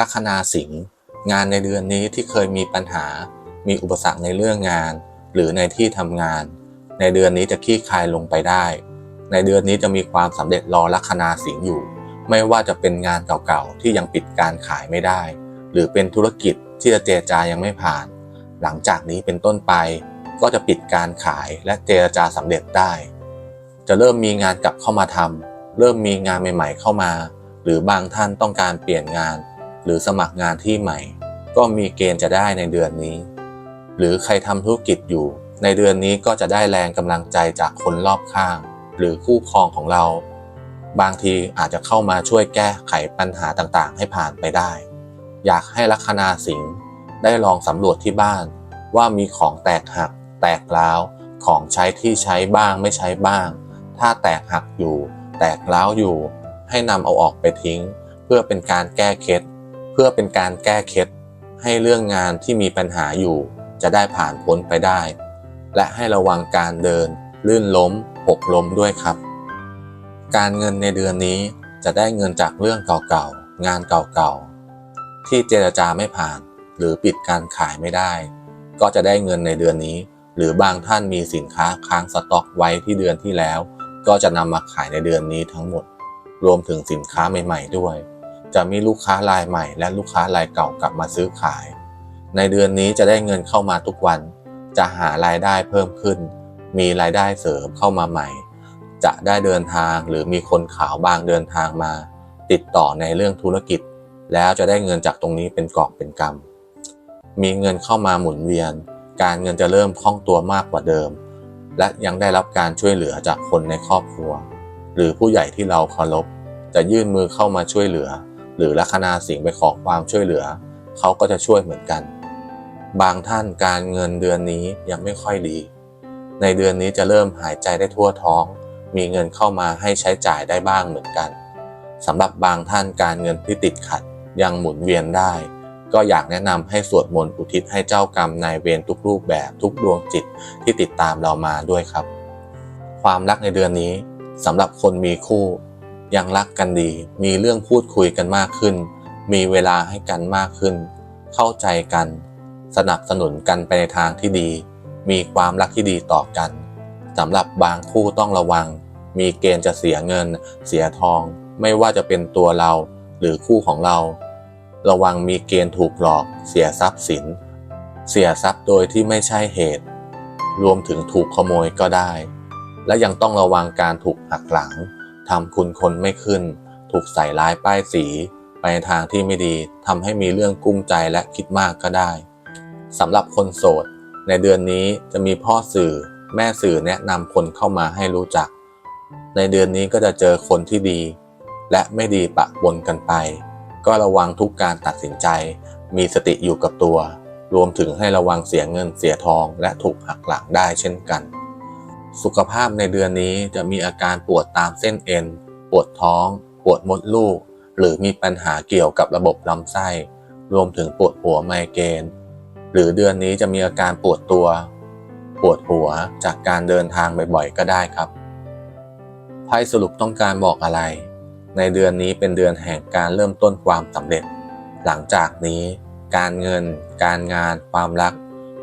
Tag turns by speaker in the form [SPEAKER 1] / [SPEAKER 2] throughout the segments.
[SPEAKER 1] ลัคนาสิงห์งานในเดือนนี้ที่เคยมีปัญหา มีอุปสรรคในเรื่องงาน หรือในที่ทำงาน ในเดือนนี้จะคลี่คลายลงไปได้ ในเดือนนี้จะมีความสำเร็จรอลัคนาสิงห์อยู่ ไม่ว่าจะเป็นงานเก่าๆที่ยังปิดการขายไม่ได้ หรือเป็นธุรกิจที่จะเจรจายังไม่ผ่าน หลังจากนี้เป็นต้นไปก็จะปิดการขายและเจรจาสำเร็จได้ จะเริ่มมีงานกลับเข้ามาทำเริ่มมีงานใหม่ ๆ เข้ามา หรือบางท่านต้องการเปลี่ยนงาน หรือสมัครงานที่ใหม่ ก็มีเกณฑ์จะได้ในเดือนนี้ หรือใครทำธุรกิจอยู่ ในเดือนนี้ก็จะได้แรงกำลังใจจากคนรอบข้าง หรือคู่ครองของเรา บางทีอาจจะเข้ามาช่วยแก้ไขปัญหาต่างๆ ให้ผ่านไปได้ อยากให้ลัคนาสิงห์ได้ลองสำรวจที่บ้าน ว่ามีของแตกหัก แตกร้าวของใช้ที่ใช้บ้างไม่ใช้บ้าง ถ้าแตกหักอยู่ แตกร้าวอยู่ ให้นำเอาออกไปทิ้ง เพื่อเป็นการแก้เคล็ด เพื่อเป็นการแก้เคล็ดให้เรื่องงานที่มีปัญหาอยู่ จะได้ผ่านพ้นไปได้ และให้ระวังการเดิน ลื่นล้ม หกล้มด้วยครับ การเงินในเดือนนี้จะได้เงินจากเรื่องเก่าๆ งานเก่าๆ ที่เจรจาไม่ผ่าน หรือปิดการขายไม่ได้ ก็จะได้เงินในเดือนนี้ หรือบางท่านมีสินค้าค้างสต็อกไว้ที่เดือนที่แล้ว ก็จะนำมาขายในเดือนนี้ทั้งหมด รวมถึงสินค้าใหม่ ๆ ด้วย จะมีลูกค้ารายใหม่ และลูกค้ารายเก่ากลับมาซื้อขาย ในเดือนนี้จะได้เงินเข้ามาทุกวัน จะหารายได้เพิ่มขึ้น มีรายได้เสริมเข้ามาใหม่ จะได้เดินทางหรือมีคนข่าวบางเดินทางมา ติดต่อในเรื่องธุรกิจ แล้วจะได้เงินจากตรงนี้เป็นกอบเป็นกำมีเงินเข้ามาหมุนเวียน การเงินจะเริ่มคล่องตัวมากกว่าเดิม และยังได้รับการช่วยเหลือจากคนในครอบครัว หรือผู้ใหญ่ที่เราเคารพจะยื่นมือเข้ามาช่วยเหลือ หรือลัคนาสิงห์ไปขอความช่วยเหลือ เขาก็จะช่วยเหมือนกัน บางท่านการเงินเดือนนี้ยังไม่ค่อยดี ในเดือนนี้จะเริ่มหายใจได้ทั่วท้อง มีเงินเข้ามาให้ใช้จ่ายได้บ้างเหมือนกันสำหรับบางท่านการเงินที่ติดขัดยังหมุนเวียนได้ ก็อยากแนะนำให้สวดมนต์อุทิศให้เจ้ากรรมนายเวรทุกรูปแบบทุกดวงจิตที่ติดตามเรามาด้วยครับ ความรักในเดือนนี้สำหรับคนมีคู่ ยังรักกันดี มีเรื่องพูดคุยกันมากขึ้น มีเวลาให้กันมากขึ้น เข้าใจกัน สนับสนุนกันไปในทางที่ดี มีความรักที่ดีต่อกันสำหรับบางคู่ต้องระวัง มีเกณฑ์จะเสียเงิน เสียทอง ไม่ว่าจะเป็นตัวเราหรือคู่ของเรา ระวังมีเกณฑ์ถูกหลอก เสียทรัพย์สิน เสียทรัพย์โดยที่ไม่ใช่เหตุ รวมถึงถูกขโมยก็ได้ และยังต้องระวังการถูกหักหลัง ทำคุณคนไม่ขึ้น ถูกใส่ร้ายป้ายสี ไปในทางที่ไม่ดีทำให้มีเรื่องกุ้มใจและคิดมากก็ได้สำหรับคนโสด ในเดือนนี้จะมีพ่อสื่อ แม่สื่อแนะนำคนเข้ามาให้รู้จัก ในเดือนนี้ก็จะเจอคนที่ดี และไม่ดีปะปนกันไป ก็ระวังทุกการตัดสินใจ มีสติอยู่กับตัว รวมถึงให้ระวังเสียเงินเสียทองและถูกหักหลังได้เช่นกัน สุขภาพในเดือนนี้จะมีอาการปวดตามเส้นเอ็น ปวดท้อง ปวดมดลูก หรือมีปัญหาเกี่ยวกับระบบลำไส้ รวมถึงปวดหัวไมเกรนหรือเดือนนี้จะมีอาการปวดตัว ปวดหัวจากการเดินทางบ่อยๆ ก็ได้ครับไพ่สรุปต้องการบอกอะไร ในเดือนนี้เป็นเดือนแห่งการเริ่มต้นความสำเร็จ หลังจากนี้ การเงิน การงาน ความรัก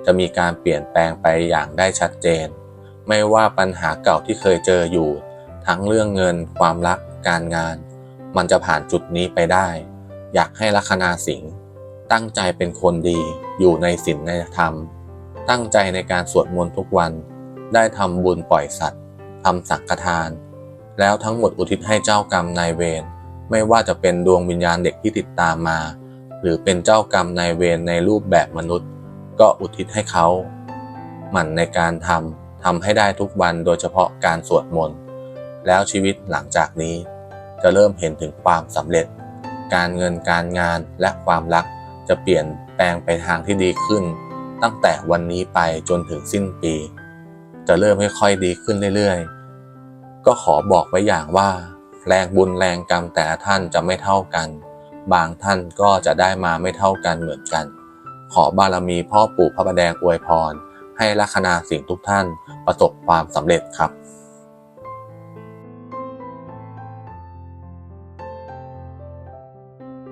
[SPEAKER 1] จะมีการเปลี่ยนแปลงไปอย่างได้ชัดเจน ไม่ว่าปัญหาเก่าที่เคยเจออยู่ ทั้งเรื่องเงิน ความรัก การงาน มันจะผ่านจุดนี้ไปได้ อยากให้ลัคนาสิงห์ตั้งใจเป็นคนดีอยู่ในศีลในธรรม ตั้งใจในการสวดมนต์ทุกวัน ได้ทำบุญปล่อยสัตว์ทำสังฆทาน แล้วทั้งหมดอุทิศให้เจ้ากรรมนายเวรไม่ว่าจะเป็นดวงวิญญาณเด็กที่ติดตามมา หรือเป็นเจ้ากรรมนายเวรในรูปแบบมนุษย์ ก็อุทิศให้เขา หมั่นในการทำ ทำให้ได้ทุกวันโดยเฉพาะการสวดมนต์ แล้วชีวิตหลังจากนี้ จะเริ่มเห็นถึงความสำเร็จ การเงินการงานและความรักจะเปลี่ยนแปลงไปทางที่ดีขึ้น ตั้งแต่วันนี้ไปจนถึงสิ้นปี จะเริ่มค่อยๆดีขึ้นเรื่อยๆ ก็ขอบอกไว้อย่างว่า แรงบุญแรงกรรมแต่ละท่านจะไม่เท่ากัน บางท่านก็จะได้มาไม่เท่ากันเหมือนกัน ขอบารมีพ่อปู่พระประแดงอวยพร ให้ลัคนาสิงห์ทุกท่านประสบความสำเร็จครับ